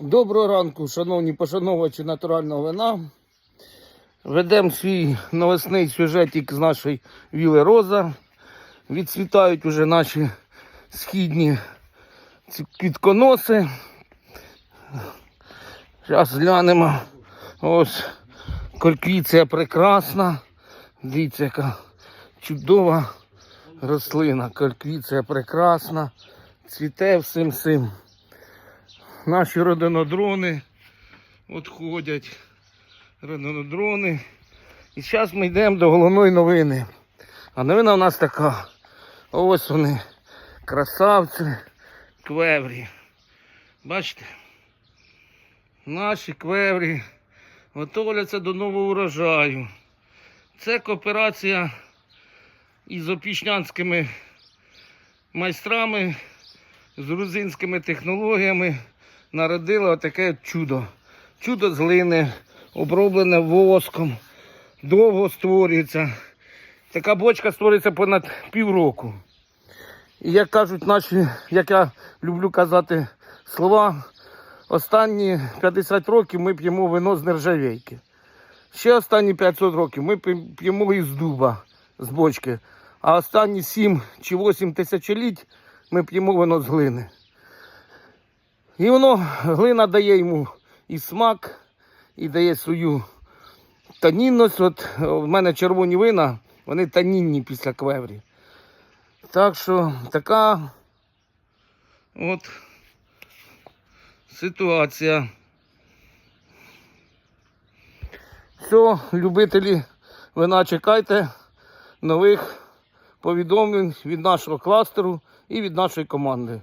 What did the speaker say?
Доброго ранку, шановні пошановувачі натурального вина. Ведемо свій новосний сюжетик з нашої Віли Роза. Відцвітають уже наші східні квітконоси. Зараз глянемо. Ось кольквіція прекрасна. Дивіться, яка чудова рослина. Кольквіція прекрасна. Цвіте всім всім. Наші родинодрони от ходять. Родинодрони. І зараз ми йдемо до головної новини. А новина у нас така. Ось вони, красавці, квеврі. Бачите? Наші квеврі готовляться до нового урожаю. Це кооперація із опішнянськими майстрами, з грузинськими технологіями народила таке чудо. Чудо з глини, оброблене воском, довго створюється. Така бочка створюється понад півроку. І як кажуть наші, як я люблю казати слова, останні 50 років ми п'ємо вино з нержавейки. Ще останні 500 років ми п'ємо із дуба, з бочки. А останні 7 чи 8 тисячоліть ми п'ємо вино з глини. І воно, глина дає йому і смак, і дає свою танінність. От е, в мене червоні вина, вони танінні після квеврі. Так що така от ситуація. Все, любителі вина, чекайте нових повідомлень від нашого кластеру і від нашої команди.